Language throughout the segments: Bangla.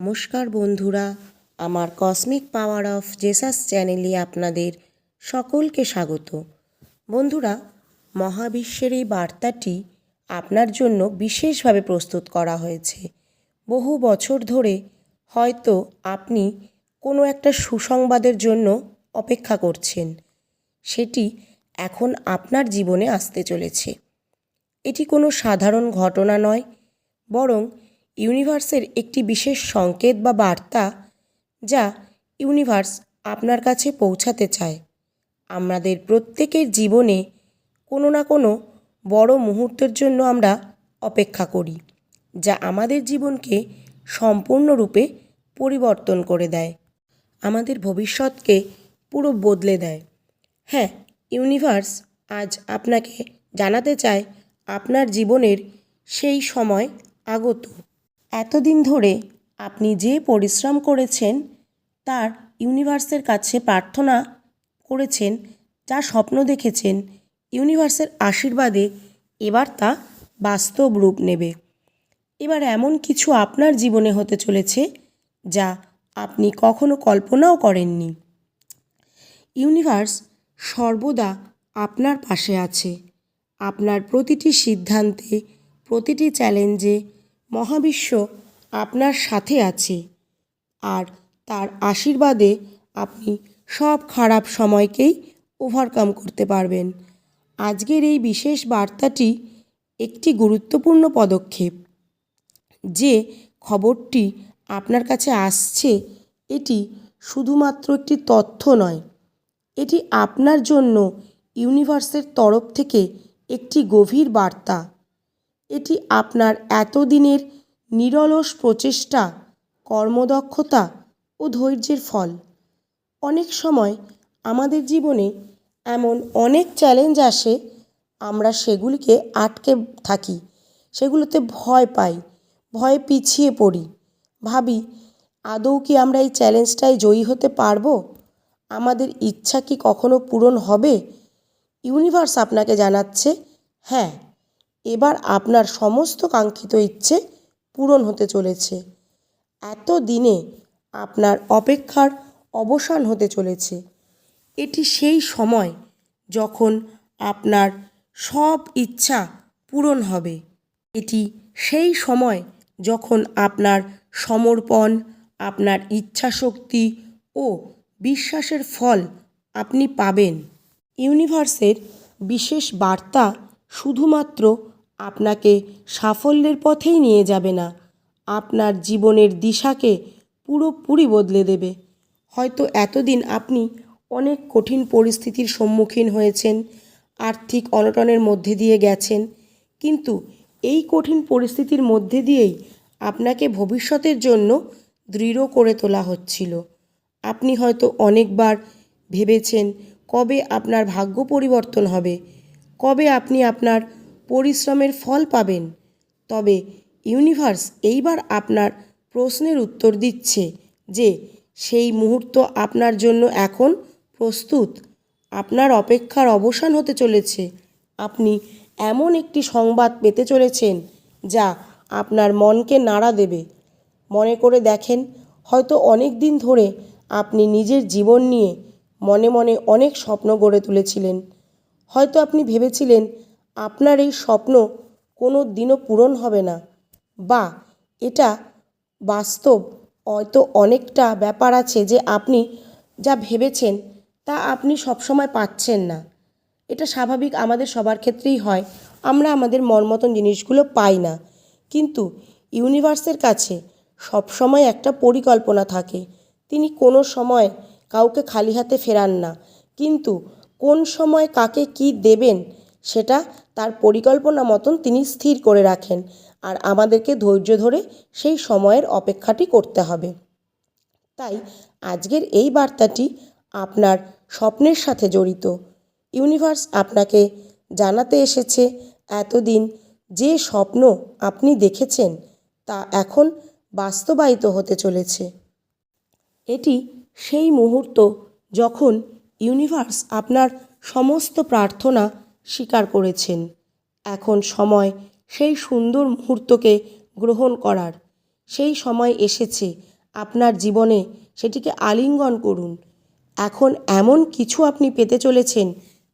নমস্কার বন্ধুরা, আমার কসমিক পাওয়ার অফ জেসাস চ্যানেলে আপনাদের সকলকে স্বাগত। বন্ধুরা, মহাবিশ্বের এই বার্তাটি আপনার জন্য বিশেষভাবে প্রস্তুত করা হয়েছে। বহু বছর ধরে হয়তো আপনি কোনো একটা সুসংবাদের জন্য অপেক্ষা করছেন। সেটি এখন আপনার জীবনে আসতে চলেছে। এটি কোনো সাধারণ ঘটনা নয়, বরং ইউনিভার্সের একটি বিশেষ সংকেত বা বার্তা যা ইউনিভার্স আপনার কাছে পৌঁছাতে চায়। আমাদের প্রত্যেকের জীবনে কোনো না কোনো বড় মুহূর্তের জন্য আমরা অপেক্ষা করি, যা আমাদের জীবনকে সম্পূর্ণরূপে পরিবর্তন করে দেয়। আমাদের ভবিষ্যৎকে পুরো বদলে দেয়। হ্যাঁ ইউনিভার্স আজ আপনাকে জানাতে চায় আপনার জীবনের সেই সময় আগত। এতদিন ধরে আপনি যে পরিশ্রম করেছেন, তার ইউনিভার্সের কাছে প্রার্থনা করেছেন, যা স্বপ্ন দেখেছেন, ইউনিভার্সের আশীর্বাদে এবার তা বাস্তব রূপ নেবে। এবার এমন কিছু আপনার জীবনে হতে চলেছে, যা আপনি কখনো কল্পনাও করেননি। ইউনিভার্স সর্বদা আপনার পাশে আছে। আপনার প্রতিটি সিদ্ধান্তে, প্রতিটি চ্যালেঞ্জে মহাবিশ্ব আপনার সাথে আছে। আর তার আশীর্বাদে আপনি সব খারাপ সময়কেই ওভারকাম করতে পারবেন। আজকের এই বিশেষ বার্তাটি একটি গুরুত্বপূর্ণ পদক্ষেপ। যে খবরটি আপনার কাছে আসছে, এটি শুধুমাত্র একটি তথ্য নয়, এটি আপনার জন্য ইউনিভার্সের তরফ থেকে একটি গভীর বার্তা। এটি আপনার এতদিনের নিরলস প্রচেষ্টা, কর্মদক্ষতা ও ধৈর্যের ফল। অনেক সময় আমাদের জীবনে এমন অনেক চ্যালেঞ্জ আসে, আমরা সেগুলিকে আটকে থাকি, সেগুলোতে ভয় পাই, ভয়ে পিছিয়ে পড়ি। ভাবি, আদৌ কি আমরা এই চ্যালেঞ্জটায় জয়ী হতে পারব? আমাদের ইচ্ছা কি কখনো পূরণ হবে? ইউনিভার্স আপনাকে জানাচ্ছে হ্যাঁ। এবার আপনার সমস্ত কাঙ্ক্ষিত ইচ্ছে পূরণ হতে চলেছে। এত দিনে আপনার অপেক্ষার অবসান হতে চলেছে। এটি সেই সময় যখন আপনার সব ইচ্ছা পূরণ হবে। এটি সেই সময় যখন আপনার সমর্পণ, আপনার ইচ্ছাশক্তি ও বিশ্বাসের ফল আপনি পাবেন। ইউনিভার্সের বিশেষ বার্তা শুধুমাত্র আপনাকে সাফল্যের পথেই নিয়ে যাবে না। আপনার জীবনের দিশাকে পুরোপুরি বদলে দেবে। হয়তো এতদিন আপনি অনেক কঠিন পরিস্থিতির সম্মুখীন হয়েছেন, আর্থিক অনটনের মধ্যে দিয়ে গেছেন, কিন্তু এই কঠিন পরিস্থিতির মধ্যে দিয়েই আপনাকে ভবিষ্যতের জন্য দৃঢ় করে তোলা হচ্ছিল। আপনি হয়তো অনেকবার ভেবেছেন, কবে আপনার ভাগ্য পরিবর্তন হবে? কবে আপনি আপনার পরিশ্রমের ফল পাবেন। তবে ইউনিভার্স এইবার আপনার প্রশ্নের উত্তর দিচ্ছে যে, সেই মুহূর্ত আপনার জন্য এখন প্রস্তুত। আপনার অপেক্ষার অবসান হতে চলেছে। আপনি এমন একটি সংবাদ পেতে চলেছেন যা আপনার মনকে নাড়া দেবে। মনে করে দেখেন, হয়তো অনেক দিন ধরে আপনি নিজের জীবন নিয়ে মনে মনে অনেক স্বপ্ন গড়ে তুলেছিলেন। হয়তো আপনি ভেবেছিলেন আপনার এই স্বপ্ন কোনো দিনও পূরণ হবে না। বা, এটা বাস্তব হয়তো অনেকটা ব্যাপার আছে যে আপনি যা ভেবেছেন তা আপনি সবসময় পাচ্ছেন না। এটা স্বাভাবিক আমাদের সবার ক্ষেত্রেই হয়, আমরা আমাদের মন মতন জিনিসগুলো পাই না। কিন্তু ইউনিভার্সের কাছে সবসময় একটা পরিকল্পনা থাকে, তিনি কোনো সময় কাউকে খালি হাতে ফেরান না, কিন্তু কোন সময় কাকে কি দেবেন সেটা তার পরিকল্পনা মতন তিনি স্থির করে রাখেন আর আমাদেরকে ধৈর্য ধরে সেই সময়ের অপেক্ষাটি করতে হবে। তাই আজকের এই বার্তাটি আপনার স্বপ্নের সাথে জড়িত। ইউনিভার্স আপনাকে জানাতে এসেছে, এতদিন যে স্বপ্ন আপনি দেখেছেন তা এখন বাস্তবায়িত হতে চলেছে। এটি সেই মুহূর্ত যখন ইউনিভার্স আপনার সমস্ত প্রার্থনা স্বীকার করেছেন। এখন সময় সেই সুন্দর মুহূর্তকে গ্রহণ করার। সেই সময় এসেছে, আপনার জীবনে সেটিকে আলিঙ্গন করুন। এখন এমন কিছু আপনি পেতে চলেছেন,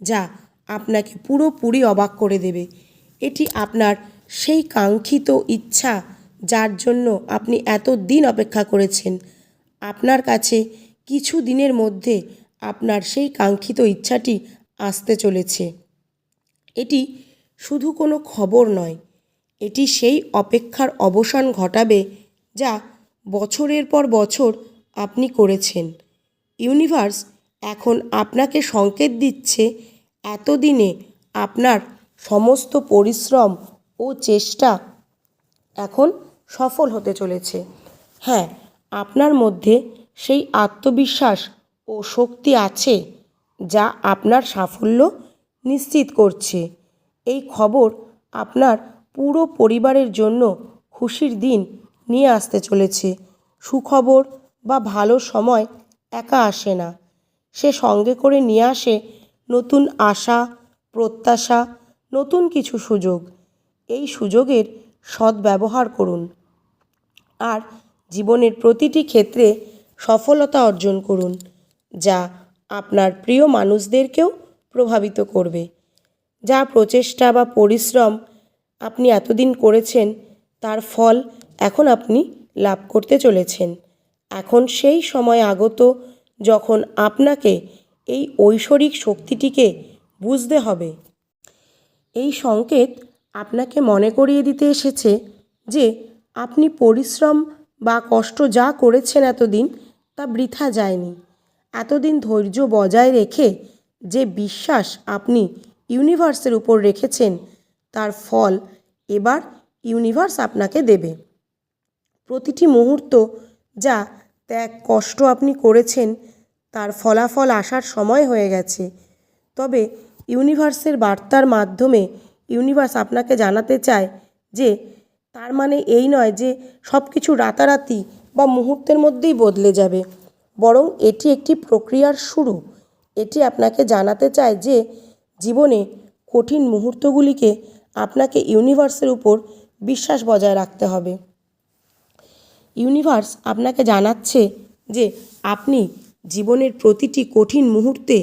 যা আপনাকে পুরোপুরি অবাক করে দেবে। এটি আপনার সেই কাঙ্ক্ষিত ইচ্ছা যার জন্য আপনি এত দিন অপেক্ষা করেছেন। আপনার কাছে কিছু দিনের মধ্যে আপনার সেই কাঙ্ক্ষিত ইচ্ছাটি আসতে চলেছে। এটি শুধু কোনো খবর নয়, এটি সেই অপেক্ষার অবসান ঘটাবে যা বছরের পর বছর আপনি করেছেন। ইউনিভার্স এখন আপনাকে সংকেত দিচ্ছে এতদিনে আপনার সমস্ত পরিশ্রম ও চেষ্টা এখন সফল হতে চলেছে। হ্যাঁ আপনার মধ্যে সেই আত্মবিশ্বাস ও শক্তি আছে যা আপনার সাফল্য নিশ্চিত করছে। এই খবর আপনার পুরো পরিবারের জন্য খুশির দিন নিয়ে আসতে চলেছে। সুখবর বা ভালো সময় একা আসে না। সে সঙ্গে করে নিয়ে আসে নতুন আশা, প্রত্যাশা, নতুন কিছু সুযোগ। এই সুযোগের সদ্ব্যবহার করুন। আর জীবনের প্রতিটি ক্ষেত্রে সফলতা অর্জন করুন, যা আপনার প্রিয় মানুষদেরকেও প্রভাবিত করবে। যা প্রচেষ্টা বা পরিশ্রম আপনি এতদিন করেছেন, তার ফল এখন আপনি লাভ করতে চলেছেন। এখন সেই সময় আগত যখন আপনাকে এই ঐশ্বরিক শক্তিটিকে বুঝতে হবে। এই সংকেত আপনাকে মনে করিয়ে দিতে এসেছে যে আপনি পরিশ্রম বা কষ্ট যা করেছেন এতদিন তা বৃথা যায়নি। এতদিন ধৈর্য বজায় রেখে যে বিশ্বাস আপনি ইউনিভার্সের উপর রেখেছেন, তার ফল এবার ইউনিভার্স আপনাকে দেবে। প্রতিটি মুহূর্ত যা ত্যাগ, কষ্ট আপনি করেছেন, তার ফলাফল আসার সময় হয়ে গেছে। তবে ইউনিভার্সের বার্তার মাধ্যমে ইউনিভার্স আপনাকে জানাতে চায় যে, তার মানে এই নয় যে সব কিছু রাতারাতি বা মুহূর্তের মধ্যেই বদলে যাবে। বরং এটি একটি প্রক্রিয়ার শুরু। এটি আপনাকে জানাতে চায় যে জীবনে কঠিন মুহূর্তগুলিকে আপনাকে ইউনিভার্সের উপর বিশ্বাস বজায় রাখতে হবে। ইউনিভার্স আপনাকে জানাচ্ছে যে আপনি জীবনের প্রতিটি কঠিন মুহূর্তে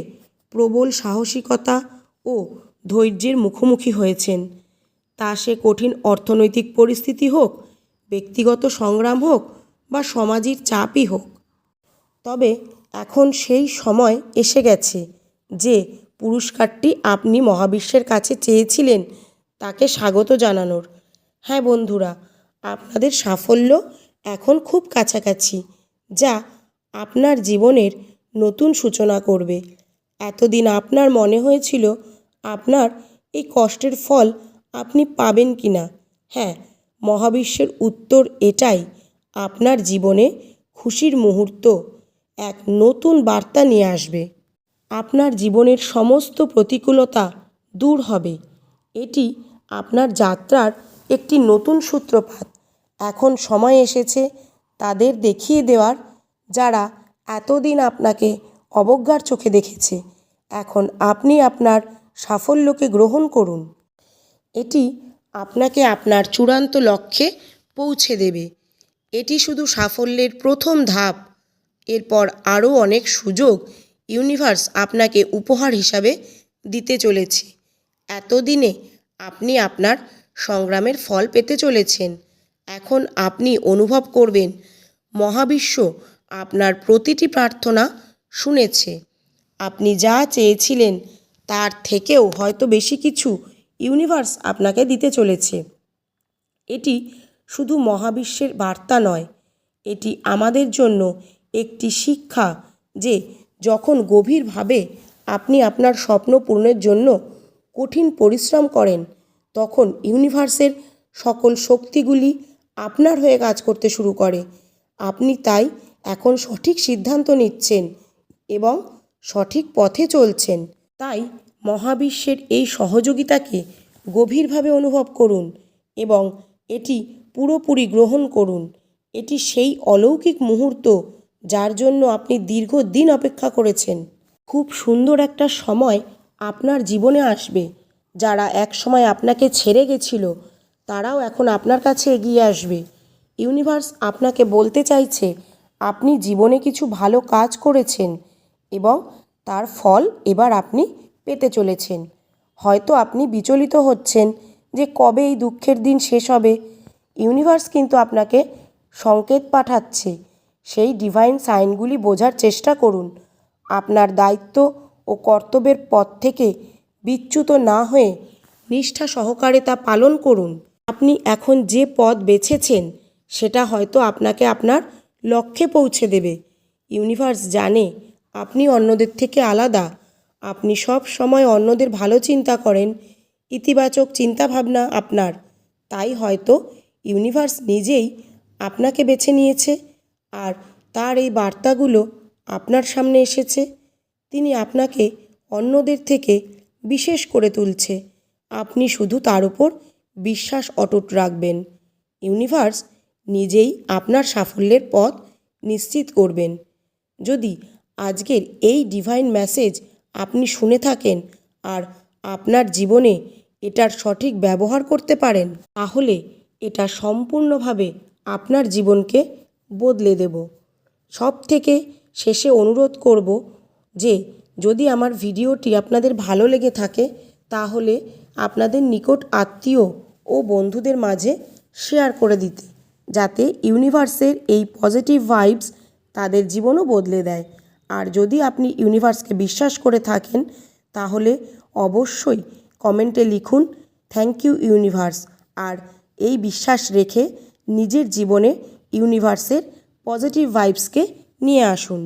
প্রবল সাহসিকতা ও ধৈর্যের মুখোমুখি হয়েছেন। তা সে কঠিন অর্থনৈতিক পরিস্থিতি হোক, ব্যক্তিগত সংগ্রাম হোক বা সমাজের চাপই হোক। তবে এখন সেই সময় এসে গেছে যে পুরস্কারটি আপনি মহাবিশ্বের কাছে চেয়েছিলেন, তাকে স্বাগত জানানোর। হ্যাঁ বন্ধুরা, আপনাদের সাফল্য এখন খুব কাছাকাছি, যা আপনার জীবনের নতুন সূচনা করবে। এতদিন আপনার মনে হয়েছিল আপনার এই কষ্টের ফল আপনি পাবেন কি না হ্যাঁ মহাবিশ্বের উত্তর এটাই, আপনার জীবনে খুশির মুহূর্ত এক নতুন বার্তা নিয়ে আসবে। আপনার জীবনের সমস্ত প্রতিকূলতা দূর হবে। এটি আপনার যাত্রার একটি নতুন সূত্রপাত। এখন সময় এসেছে তাদের দেখিয়ে দেওয়ার, যারা এতদিন আপনাকে অবজ্ঞার চোখে দেখেছে। এখন আপনি আপনার সাফল্যকে গ্রহণ করুন। এটি আপনাকে আপনার চূড়ান্ত লক্ষ্যে পৌঁছে দেবে। এটি শুধু সাফল্যের প্রথম ধাপ। এরপর আরও অনেক সুযোগ ইউনিভার্স আপনাকে উপহার হিসাবে দিতে চলেছে। এতদিনে আপনি আপনার সংগ্রামের ফল পেতে চলেছেন। এখন আপনি অনুভব করবেন, মহাবিশ্ব আপনার প্রতিটি প্রার্থনা শুনেছে। আপনি যা চেয়েছিলেন তার থেকেও হয়তো বেশি কিছু ইউনিভার্স আপনাকে দিতে চলেছে। এটি শুধু মহাবিশ্বের বার্তা নয়, এটি আমাদের জন্য একটি শিক্ষা যে যখন গভীরভাবে আপনি আপনার স্বপ্ন পূরণের জন্য কঠিন পরিশ্রম করেন, তখন ইউনিভার্সের সকল শক্তিগুলি আপনার হয়ে কাজ করতে শুরু করে। আপনি তাই এখন সঠিক সিদ্ধান্ত নিচ্ছেন এবং সঠিক পথে চলছেন। তাই মহাবিশ্বের এই সহযোগিতাকে গভীরভাবে অনুভব করুন এবং এটি পুরোপুরি গ্রহণ করুন। এটি সেই অলৌকিক মুহূর্ত যার জন্য আপনি দীর্ঘদিন অপেক্ষা করেছেন। খুব সুন্দর একটা সময় আপনার জীবনে আসবে। যারা এক সময় আপনাকে ছেড়ে গেছিল, তারাও এখন আপনার কাছে এগিয়ে আসবে। ইউনিভার্স আপনাকে বলতে চাইছে, আপনি জীবনে কিছু ভালো কাজ করেছেন এবং তার ফল এবার আপনি পেতে চলেছেন। হয়তো আপনি বিচলিত হচ্ছেন যে কবে এই দুঃখের দিন শেষ হবে। ইউনিভার্স কিন্তু আপনাকে সংকেত পাঠাচ্ছে সেই ডিভাইন সাইনগুলি বোঝার চেষ্টা করুন। আপনার দায়িত্ব ও কর্তব্যের পথ থেকে বিচ্যুত না হয়ে নিষ্ঠা সহকারে তা পালন করুন। আপনি এখন যে পথ বেছেছেন, সেটা হয়তো আপনাকে আপনার লক্ষ্যে পৌঁছে দেবে। ইউনিভার্স জানে, আপনি অন্যদের থেকে আলাদা। আপনি সব সময় অন্যদের ভালো চিন্তা করেন। ইতিবাচক চিন্তাভাবনা আপনার। তাই হয়তো ইউনিভার্স নিজেই আপনাকে বেছে নিয়েছে। আর তার এই বার্তাগুলো আপনার সামনে এসেছে। তিনি আপনাকে অন্যদের থেকে বিশেষ করে তুলছে। আপনি শুধু তার উপর বিশ্বাস অটুট রাখবেন। ইউনিভার্স নিজেই আপনার সাফল্যের পথ নিশ্চিত করবেন। যদি আজকের এই ডিভাইন মেসেজ আপনি শুনে থাকেন আর আপনার জীবনে এটার সঠিক ব্যবহার করতে পারেন, তাহলে এটা সম্পূর্ণভাবে আপনার জীবনকে বদলে দেব। সব থেকে শেষে অনুরোধ করব যে, যদি আমার ভিডিওটি আপনাদের ভালো লেগে থাকে, তাহলে আপনাদের নিকট আত্মীয় ও বন্ধুদের মাঝে শেয়ার করে দিতে, যাতে ইউনিভার্সের এই পজিটিভ ভাইবস তাদের জীবনও বদলে দেয়। আর যদি আপনি ইউনিভার্সকে বিশ্বাস করে থাকেন, তাহলে অবশ্যই কমেন্টে লিখুন, থ্যাংক ইউ ইউনিভার্স। আর এই বিশ্বাস রেখে নিজের জীবনে ইউনিভার্সের পজিটিভ ভাইবসকে নিয়ে আসুন।